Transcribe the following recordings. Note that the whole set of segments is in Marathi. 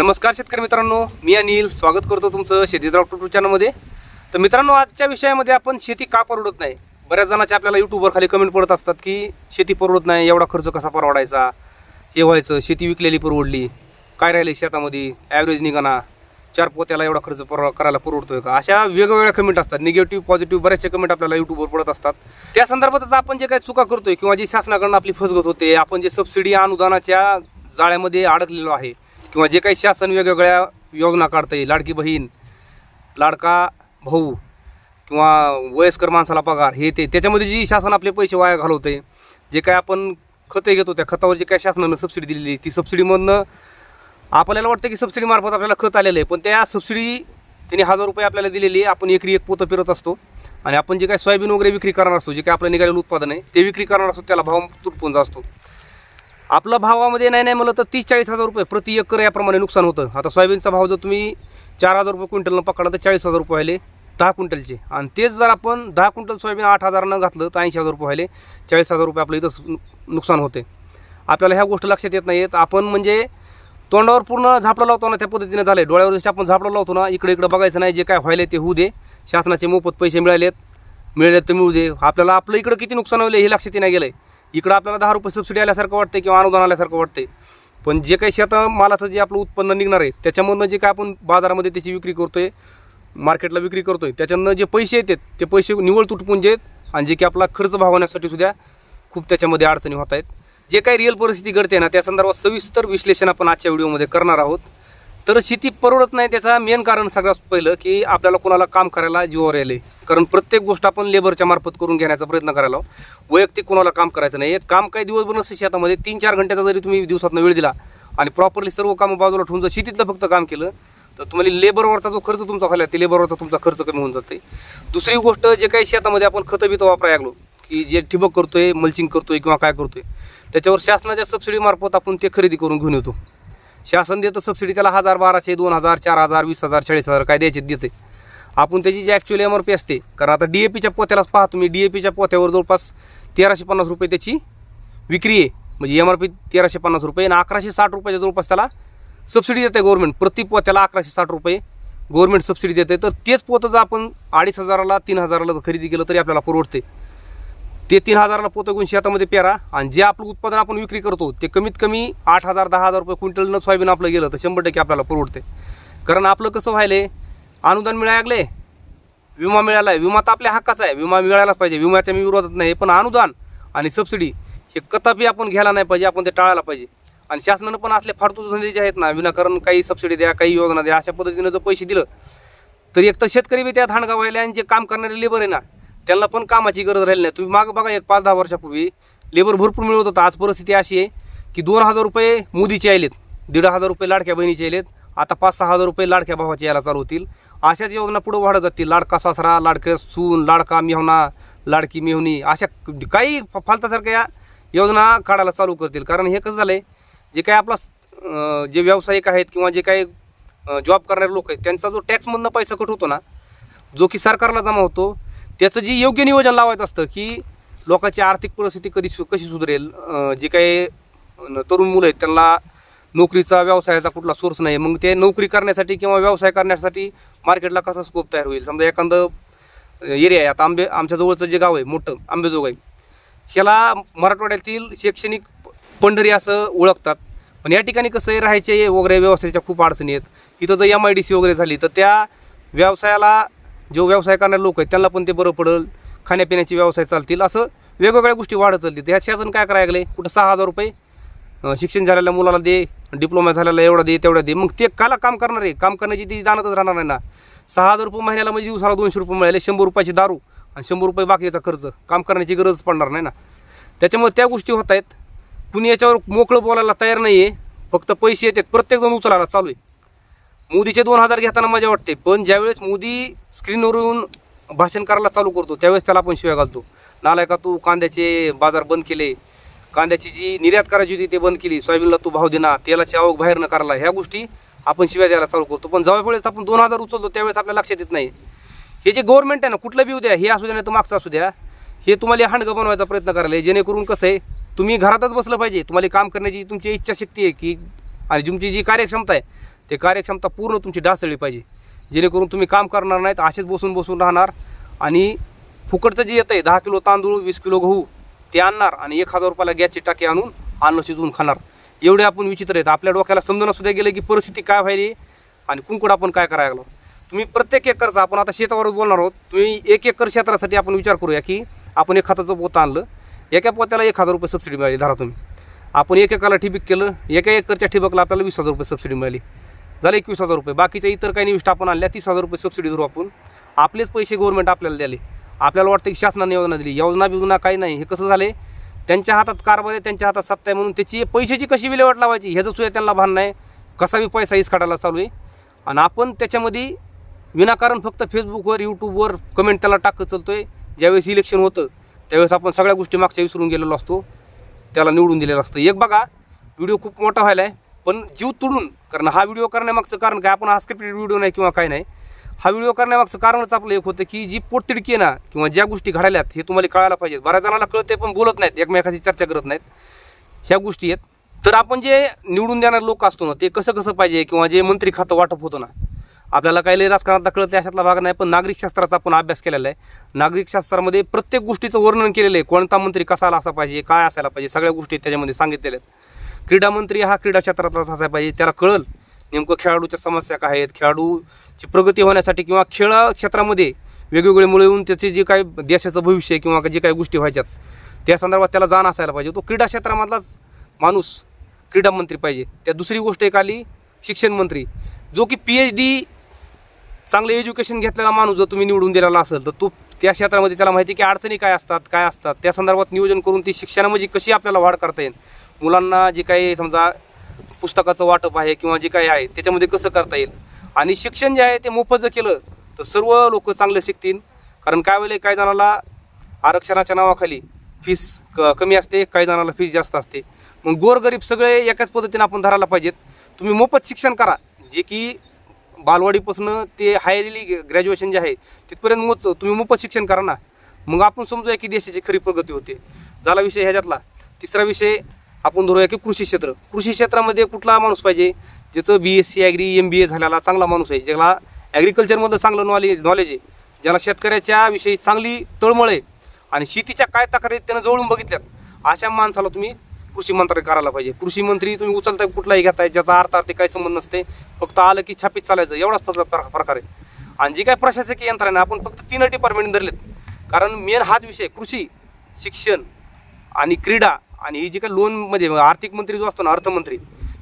नमस्कार शेतकरी मित्रांनो मी अनिल. स्वागत करतो तुमचं शेतीद्राव डॉक्टर चॅनलमध्ये तर मित्रांनो आजच्या विषयामध्ये आपण शेती का परवडत नाही? बऱ्याच जणांचे आपल्याला यूट्यूबवर खाली कमेंट पडत असतात की शेती परवडत नाही एवढा खर्च कसा परवडायचा? हे व्हायचं शेती विकलेली परवडली काय राहिले शेतामध्ये? ॲव्हरेज निघाना चार पोत्याला एवढा खर्च पर करायला परवडतोय का? अशा वेगवेगळ्या कमेंट असतात. निगेटिव्ह पॉझिटिव्ह बऱ्याचशा कमेंट आपल्याला यूट्यूबवर पडत असतात. त्या संदर्भातच आपण जे काही चुका करतोय किंवा जी शासनाकडून आपली फसगत होते आपण जे सबसिडी अनुदानाच्या जाळ्यामध्ये अडकलेलो आहे किंवा जे काही शासन वेगवेगळ्या योजना काढतं आहे लाडकी बहीण लाडका भाऊ किंवा वयस्कर माणसाला पगार हे ते त्याच्यामध्ये जी शासन आपले पैसे वाया घालवते जे काय आपण खते घेतो त्या खतावर जे काय शासनानं सबसिडी दिलेली ती सबसिडीमधनं आपल्याला वाटतं की सबसिडीमार्फत आपल्याला खत आलेलं आहे पण त्या सबसिडी त्यांनी हजार रुपये आपल्याला दिलेली आहे आपण एकरी एक पोतं फिरत असतो. आणि आपण जे काय सोयाबीन वगैरे विक्री करणार असतो जे काय आपलं निघालेलं उत्पादन आहे ते विक्री करणार असतो त्याला भाव तुटपून असतो आपला भावामध्ये नाही नाही म्हणलं तर तीस चाळीस हजार रुपये प्रति एकर याप्रमाणे नुकसान होतं. आता सोयाबीनचा भाव जर तुम्ही चार हजार रुपये क्विंटलनं पकडला तर चाळीस हजार रुपये आले दहा क्विंटलचे. आणि तेच जर आपण दहा क्विंटल सोयाबीन आठ हजारानं घातलं तर ऐंशी हजार रुपये आले चाळीस हजार रुपये आपलं इथं नुकसान होते. आपल्याला ह्या गोष्टी लक्षात येत नाहीत आपण म्हणजे तोंडावर पूर्ण झापडं लावतो ना त्या पद्धतीने झालं आहे डोळ्यावर जसे आपण झापडं लावतो ना इकडे इकडे बघायचं नाही जे काय व्हायले ते होऊ दे. शासनाचे मोफत पैसे मिळालेत. मिळालेत तर मिळू दे. आपल्याला आपलं इकडं किती नुकसान होईल हे लक्षात नाही गेलं आहे इकडं आपल्याला दहा रुपये सबसिडी आल्यासारखं वाटते किंवा अनुदान आल्यासारखं वाटते पण जे काही शेतमालाचं जे आपलं उत्पन्न निघणार आहे त्याच्यामधनं जे काय आपण बाजारामध्ये त्याची विक्री करतोय मार्केटला विक्री करतोय त्याच्यानं जे पैसे येतात ते पैसे निवळ तुटपून जे आणि जे की आपला खर्च भागवण्यासाठी सुद्धा खूप त्याच्यामध्ये अडचणी होत आहेत. जे काही रिअल परिस्थिती घडते ना त्या संदर्भात सविस्तर विश्लेषण आपण आजच्या व्हिडिओमध्ये करणार आहोत. तर शेती परवडत नाही त्याचा मेन कारण सगळ्यात पहिलं की आपल्याला कोणाला काम करायला जीवावर यायले. कारण प्रत्येक गोष्ट आपण लेबरच्या मार्फत करून घेण्याचा प्रयत्न करायला वैयक्तिक कोणाला काम करायचं नाही. एक काम काही दिवसभर नसते शेतामध्ये तीन चार घंट्याचा जरी तुम्ही दिवसातनं वेळ दिला आणि प्रॉपरली सर्व कामं बाजूला ठेवून जर शेतीतलं फक्त काम केलं तर तुम्हाला लेबरवरचा जो खर्च तुमचा झाला ते लेबरवरचा तुमचा खर्च कमी होऊन जाते दुसरी गोष्ट जे काही शेतामध्ये आपण खतं बितं वापरायला लागलो की जे ठिबक करतोय मल्चिंग करतोय किंवा काय करतोय त्याच्यावर शासनाच्या सबसिडीमार्फत आपण ते खरेदी करून घेऊन येतो. शासन देतं सबसिडी त्याला हजार बाराशे दोन हजार चार हजार वीस हजार चाळीस हजार काय द्यायचे देते. आपण त्याची जी ॲक्च्युअली एम आर पी असते कारण आता डी ए पीच्या पोत्यालाच पाहा तुम्ही डी ए पीच्या पोत्यावर जवळपास तेराशे पन्नास रुपये त्याची विक्री आहे. म्हणजे एम आर पी तेराशे पन्नास रुपये आणि अकराशे साठ रुपयाच्या जवळपास त्याला सबसिडी देते गव्हर्नमेंट प्रति पोत्याला अकराशे साठ रुपये गव्हर्नमेंट सबसिडी देते. तर तेच पोतं जर आपण अडीच हजाराला तीन हजाराला जर खरेदी केलं तरी आपल्याला परवडते. ते तीन हजाराला पोतं घेऊन शेतामध्ये पेरा. आणि जे आपलं उत्पादन आपण विक्री करतो ते कमीत कमी आठ हजार दहा हजार रुपये क्विंटलनं सोयाबीन आपलं गेलं तर शंभर टक्के आपल्याला परवडते. कारण आपलं कसं व्हायले अनुदान मिळाले विमा मिळाला आहे विमा तर आपल्या हक्काचा आहे विमा मिळायलाच पाहिजे विम्याच्या मी विरोधात नाही पण अनुदान आणि सबसिडी हे कथापि आपण घ्यायला नाही पाहिजे आपण ते टाळायला पाहिजे. आणि शासनानं पण असले फारतूस धंदे जे आहेत ना विनाकारण काही सबसिडी द्या काही योजना द्या अशा पद्धतीनं जर पैसे दिलं तर एक तर शेतकरी बी त्यात हाणगा व्हायला आणि जे काम करणारे लेबर आहे ना त्यांना पण कामाची गरज राहिली नाही. तुम्ही मागं बघा एक पाच दहा वर्षापूर्वी लेबर भरपूर मिळत होता. आज परिस्थिती अशी आहे की दोन हजार रुपये मोदीचे आलेत दीड हजार रुपये लाडक्या बहिणीचे आलेत आता पाच सहा हजार रुपये लाडक्या भावाचे यायला चालू होतील. अशाच योजना पुढे वाढत जातील. लाडका सासरा लाडकं सून लाडका मेहना लाडकी मेहुणी अशा काही फ- फालतासारख्या या योजना काढायला चालू करतील. कारण हे कसं झालं आहे जे काही आपला जे व्यावसायिक आहेत किंवा जे काही जॉब करणारे लोक आहेत त्यांचा जो टॅक्समधनं पैसा कट होतो ना जो की सरकारला जमा होतो त्याचं जे योग्य नियोजन लावायचं असतं की लोकांची आर्थिक परिस्थिती कधी सु कशी सुधारेल जे काही तरुण मुलं आहेत त्यांना नोकरीचा व्यवसायाचा कुठला सोर्स नाही. मग ते नोकरी करण्यासाठी किंवा व्यवसाय करण्यासाठी मार्केटला कसा स्कोप तयार होईल? समजा एखादं एरिया आहे. आता आंबे आमच्या जवळचं जे गाव आहे मोठं आंबेजोगाई ह्याला मराठवाड्यातील शैक्षणिक पंढरी असं ओळखतात. पण या ठिकाणी कसं राहायचे वगैरे व्यवसायाच्या खूप अडचणी आहेत. इथं जर एम आय डी सी वगैरे झाली तर त्या व्यवसायाला जो व्यवसाय करणारे लोक आहेत त्यांना पण ते बरं पडेल खाण्यापिण्याचे व्यवसाय चालतील असं वेगवेगळ्या गोष्टी वाढत चालतील. ह्या शासन काय करायला लागले कुठं सहा हजार रुपये शिक्षण झालेल्या मुलाला दे डिप्लोमा झालेला एवढा दे तेवढा दे. मग ते काला काम करणार आहे. काम करण्याची ती जाणतच राहणार नाही ना. सहा हजार रुपये महिन्याला म्हणजे दिवसाला दोनशे रुपये मिळाले शंभर रुपयाची दारू आणि शंभर रुपये बाकीचा खर्च. काम करण्याची गरज पडणार नाही ना. त्याच्यामुळे त्या गोष्टी होत आहेत. कुणी याच्यावर मोकळं बोलायला तयार नाही आहे फक्त पैसे येतात. प्रत्येकजण उचलायला चालू आहे. मोदीचे दोन हजार घेताना मजा वाटते. पण ज्यावेळेस मोदी स्क्रीनवरून भाषण करायला चालू करतो त्यावेळेस त्याला आपण शिवाय घालतो. नालाय का तू कांद्याचे बाजार बंद केले? कांद्याची जी निर्यात करायची होती ते बंद केली. सोयाबीनला तू भाव देणार तेलाची आवक बाहेर न करायला. ह्या गोष्टी आपण शिवाय द्यायला चालू करतो. पण ज्या आपण दोन हजार उचलतो त्यावेळेस आपल्या लक्षात येत नाही. हे जे गव्हर्नमेंट आहे ना कुठलं बी द्या हे असू द्या नाही तर मागचं असू द्या हे तुम्हाला हांडगं बनवायचा प्रयत्न करायला जेणेकरून कसं आहे तुम्ही घरातच बसलं पाहिजे. तुम्हाला काम करण्याची तुमची इच्छाशक्ती आहे की आणि तुमची जी कार्यक्षमता आहे ते कार्यक्षमता पूर्ण तुमची ढासळली पाहिजे. जेणेकरून तुम्ही काम करणार नाहीत असेच बसून बसून राहणार. आणि फुकटचं जे येतं आहे दहा किलो तांदूळ वीस किलो गहू ते आणणार आणि एक हजार रुपयाला गॅसची टाकी आणून अन्न शिजवून खाणार. एवढे आपण विचित्र आहेत. आपल्या डोक्याला समजून सुद्धा गेलं की परिस्थिती काय व्हायली आणि कुंकड आपण काय करायला लागलो. तुम्ही प्रत्येक एकरचा आपण आता शेतावरच बोलणार आहोत. तुम्ही एक एकर क्षेत्रासाठी आपण विचार करूया की आपण एक खताचं पोतं आणलं. एका पोत्याला एक हजार रुपये सबसिडी मिळाली. धरा तुम्ही. आपण एक एकाला ठिबक केलं एका एकरच्या ठिबकला आपल्याला वीस हजार रुपये सबसिडी मिळाली. झालं एकवीस हजार रुपये. बाकीच्या इतर काही निविष्ट आपण आणल्या तीस हजार रुपये सबसिडी धरू आपण. आपलेच पैसे गव्हर्नमेंट आपल्याला द्याले. आपल्याला वाटतं की शासनाने योजना दिली. योजना बिजना काही नाही. हे कसं झाले? त्यांच्या हातात कारभार आहे त्यांच्या हातात सत्ता आहे म्हणून त्याची पैशाची कशी विल्हेवाट लावायची? ह्याचं सुद्धा त्यांना भान नाही. कसा बी पैसा हीच काढायला चालू आहे. आणि आपण त्याच्यामध्ये विनाकारण फक्त फेसबुकवर यूट्यूबवर कमेंट त्याला टाकत चालतो आहे ज्यावेळेस इलेक्शन होतं त्यावेळेस आपण सगळ्या गोष्टी मागच्या विसरून गेलेलो असतो. त्याला निवडून दिलेलं असतं. एक बघा व्हिडिओ खूप मोठा व्हायला आहे पण जीव तुडून कारण हा व्हिडिओ करण्यामागचं कारण काय आपण हा स्क्रिप्टेड व्हिडिओ नाही किंवा काय नाही. हा व्हिडिओ करण्यामागचं कारणच आपलं एक होतं की जी पोटतिडकी आहे ना किंवा ज्या गोष्टी घडायल्यात हे तुम्हाला कळायला पाहिजेत. बऱ्याच जणांना कळते पण बोलत नाहीत एकमेकाशी चर्चा करत नाहीत. ह्या गोष्टी आहेत. तर आपण जे निवडून देणारे लोक असतो ना ते कसं कसं पाहिजे किंवा जे मंत्री खातं वाटप होतं ना आपल्याला काही लई राजकारणातला कळत अशातला भाग नाही पण नागरिक शास्त्राचा आपण अभ्यास केलेला आहे. नागरिक शास्त्रामध्ये प्रत्येक गोष्टीचं वर्णन केलेलं आहे. कोणता मंत्री कसा आला असा पाहिजे काय असायला पाहिजे सगळ्या गोष्टी त्याच्यामध्ये सांगितलेल्या आहेत. क्रीडामंत्री हा क्रीडा क्षेत्रातलाच असायला पाहिजे. त्याला कळल नेमकं खेळाडूच्या समस्या काय आहेत खेळाडूची प्रगती होण्यासाठी किंवा खेळ क्षेत्रामध्ये वेगवेगळे मुळे येऊन त्याचे जे काही देशाचं भविष्य किंवा जे काही गोष्टी व्हायच्यात त्या संदर्भात त्याला जाण असायला पाहिजे. तो क्रीडा क्षेत्रामधलाच माणूस क्रीडा मंत्री पाहिजे. त्या दुसरी गोष्ट एक आली शिक्षण मंत्री. जो की पी एच डी चांगलं एज्युकेशन घेतलेला माणूस जर तुम्ही निवडून दिलेला असेल तर तो त्या क्षेत्रामध्ये त्याला माहिती की अडचणी काय असतात काय असतात. त्या संदर्भात नियोजन करून ती शिक्षणामध्ये कशी आपल्याला वाढ करता येईल? मुलांना जे काही समजा पुस्तकाचं वाटप आहे किंवा जे काही आहे त्याच्यामध्ये कसं करता येईल? आणि शिक्षण जे आहे ते मोफत जर केलं तर सर्व लोक चांगले शिकतील. कारण काय वेळेला काही जणाला आरक्षणाच्या नावाखाली फीस क कमी असते काही जणाला फीस जास्त असते. मग गोरगरीब सगळे एकाच पद्धतीने आपण धरायला पाहिजेत. तुम्ही मोफत शिक्षण करा जे की बालवाडीपासून ते हायरली ग्रॅज्युएशन जे आहे तिथपर्यंत मग तुम्ही मोफत शिक्षण करा ना. मग आपण समजूया की देशाची खरी प्रगती होते. झाला विषय ह्याच्यातला. तिसरा विषय आपण धरूया की कृषी क्षेत्र. कृषी क्षेत्रामध्ये कुठला माणूस पाहिजे? ज्याचं B S C agri M B A झालेला चांगला माणूस आहे ज्याला ॲग्रिकल्चरमधलं चांगलं नॉलेज नॉलेज आहे. ज्याला शेतकऱ्याच्या विषयी चांगली तळमळ आहे. आणि शेतीच्या काय तक्रारी त्यांना त्यानं जवळून बघितल्यात. अशा माणसाला तुम्ही कृषी मंत्री करायला पाहिजे. कृषी मंत्री तुम्ही उचलताय कुठलाही घेताय ज्याचा अर्थ ते काही संबंध नसते. फक्त आलं की छापीत चालायचं एवढाच फक्त प्रकार आहे. आणि जी काही प्रशासकीय यंत्रणा आपण फक्त तीन डिपार्टमेंट धरलेत. कारण मेन हाच विषय कृषी शिक्षण आणि क्रीडा आणि ही जी काही म्हणजे आर्थिक मंत्री जो असतो ना अर्थमंत्री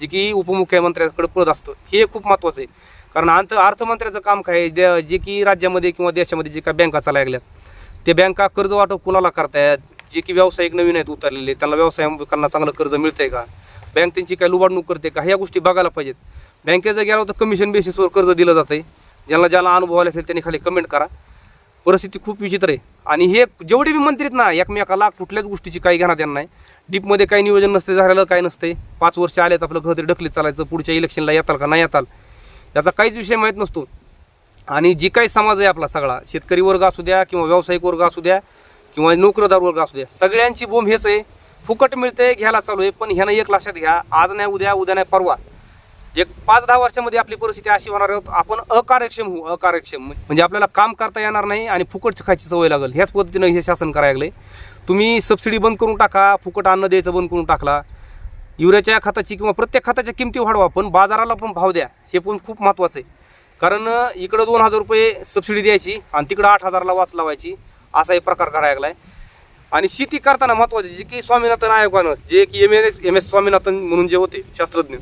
जे की उपमुख्यमंत्र्याकडे पद असतं हे खूप महत्त्वाचं आहे. कारण अर्थ अर्थमंत्र्याचं काम काय आहे? जे जे की राज्यामध्ये किंवा देशामध्ये जे काही बँका चालायला लागल्यात ते बँका कर्ज वाटप कुणाला करतायत? जे की व्यावसायिक नवीन आहेत उतरलेले त्यांना व्यवसायांना चांगलं कर्ज मिळतंय का? बँक त्यांची काही लुबाडणूक करते का? ह्या गोष्टी बघायला पाहिजेत. बँकेत जर गेला तर कमिशन बेसिसवर कर्ज दिलं जातं ज्यांना ज्याला अनुभव आले असेल त्यांनी खाली कमेंट करा. परिस्थिती खूप विचित्र आहे. आणि हे जेवढे बी मंत्री आहेत ना एकमेकाला कुठल्याच गोष्टीची काही घेणार त्यांना नाही. डीपमध्ये काही नियोजन नसते झालेलं काय नसते पाच वर्ष आलेत आपलं घर तरी ढकलीत चालायचं पुढच्या इलेक्शनला येताल का नाही येताल? याचा काहीच विषय माहीत नसतो. आणि जी काही समाज आहे आपला सगळा शेतकरी वर्ग असू द्या किंवा व्यावसायिक वर्ग असू द्या किंवा नोकरदार वर्ग असू द्या सगळ्यांची बोंब हेच आहे. फुकट मिळते घ्यायला चालू आहे पण ह्यानं एक लक्षात घ्या आज नाही उद्या उद्या नाही परवा. एक पाच दहा वर्षामध्ये आपली परिस्थिती अशी होणार आहोत आपण अकार्यक्षम होऊ अकार्यक्षम. म्हणजे आपल्याला काम करता येणार नाही आणि फुकट खायची सवय लागेल. ह्याच पद्धतीनं हे शासन करायला लागले तुम्ही सबसिडी बंद करून टाका फुकट अन्न द्यायचं बंद करून टाकला. युरियाच्या खताची किंवा प्रत्येक खताच्या किमती वाढवा पण बाजाराला पण भाव द्या. हे पण खूप महत्त्वाचं आहे. कारण इकडं दोन हजार रुपये सबसिडी द्यायची आणि तिकडं आठ हजारला वाच लावायची. असा एक प्रकार घडायला आणि शेती करताना महत्त्वाचं जे की स्वामीनाथन आयोगानं जे की M S M S Swaminathan म्हणून जे होते शास्त्रज्ञ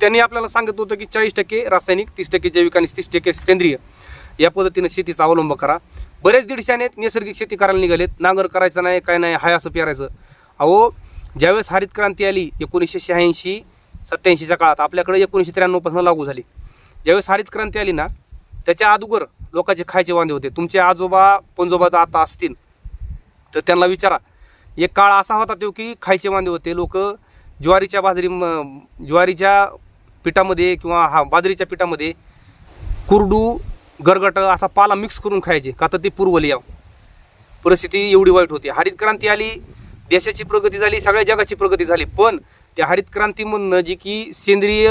त्यांनी आपल्याला सांगितलं होतं की चाळीस टक्के रासायनिक तीस टक्के जैविक आणि तीस टक्के सेंद्रिय या पद्धतीनं शेतीचा अवलंब करा. बरेच दीडशाने नैसर्गिक शेती करायला निघालेत. नांगर करायचं नाही काय नाही हाय असं पेरायचं. अहो ज्यावेळेस हरित क्रांती आली एकोणीसशे शहाऐंशी सत्याऐंशीच्या काळात आपल्याकडे एकोणीसशे त्र्याण्णवपासून लागू झाली. ज्यावेळेस हरित क्रांती आली ना त्याच्या अगोदर लोकांचे खायचे वांदे होते. तुमचे आजोबा पंजोबा आता असतील. तर त्यांना विचारा. एक काळ असा होता तो की खायचे वांदे होते. लोक ज्वारीच्या बाजरी ज्वारीच्या पिठामध्ये किंवा हा बाजरीच्या पिठामध्ये कुरडू गरगट असा पाला मिक्स करून खायचे. का तर ते पूर्वली यावं परिस्थिती एवढी वाईट होती. हरित क्रांती आली देशाची प्रगती झाली सगळ्या जगाची प्रगती झाली. पण त्या हरित क्रांतीमधनं जी की सेंद्रिय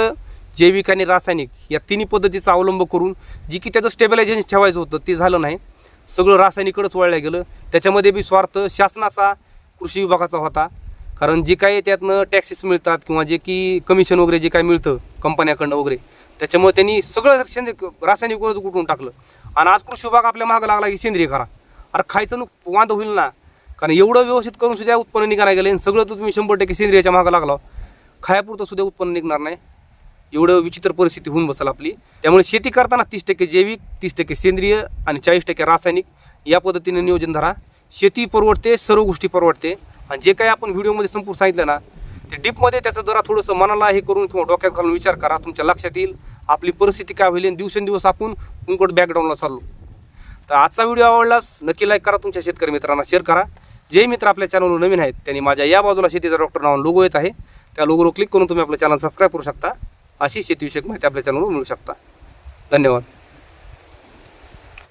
जैविक आणि रासायनिक या तिन्ही पद्धतीचा अवलंब करून जी की त्याचं स्टेबिलायझेशन ठेवायचं होतं ते झालं नाही. सगळं रासायनिककडंच वळलं गेलं. त्याच्यामध्ये बी स्वार्थ शासनाचा कृषी विभागाचा होता. कारण जे काही त्यातनं टॅक्सेस मिळतात किंवा जे की कमिशन वगैरे जे काही मिळतं कंपन्याकडनं वगैरे त्याच्यामुळे त्यांनी सगळं सेंद्रिय रासायनिकवरच गुटून टाकलं. आणि आज कृषी विभाग आपल्या मागं लागला की सेंद्रिय करा. अरे खायचं नुक वांद होईल ना. कारण एवढं व्यवस्थित करून सुद्धा उत्पन्न निघायला गेलं आणि सगळं तर तुम्ही शंभर टक्के सेंद्रियाच्या मागं लागला. खायापुरतं सुद्धा उत्पन्न निघणार नाही. एवढं विचित्र परिस्थिती होऊन बसेल आपली. त्यामुळे शेती करताना तीस टक्के जैविक तीस टक्के सेंद्रिय आणि चाळीस टक्के रासायनिक या पद्धतीने नियोजन धरा. शेती परवडते सर्व गोष्टी परवडते. आणि जे काही आपण व्हिडिओमध्ये संपूर्ण सांगितलं ना ते डीपमध्ये त्याचं जरा थोडंसं मनाला हे करून किंवा डोक्यात घालून विचार करा. तुमच्या लक्षात येईल. आपली परिस्थिती काय होईल दिवसेंदिवस आपण कुंकट बॅकग्राऊंडला चाललो. तर आजचा व्हिडिओ आवडलास नक्की लाईक करा तुमच्या शेतकरी मित्रांना शेअर करा. जे मित्र आपल्या चॅनलवर नवीन आहेत त्यांनी माझ्या या बाजूला शेतीचा डॉक्टर नाव लोगो येत आहे. त्या लोगोवर क्लिक करून तुम्ही आपलं चॅनल सबस्क्राईब करू शकता. अशी शेतीविषयक माहिती आपल्या चॅनलवर मिळू शकता. धन्यवाद.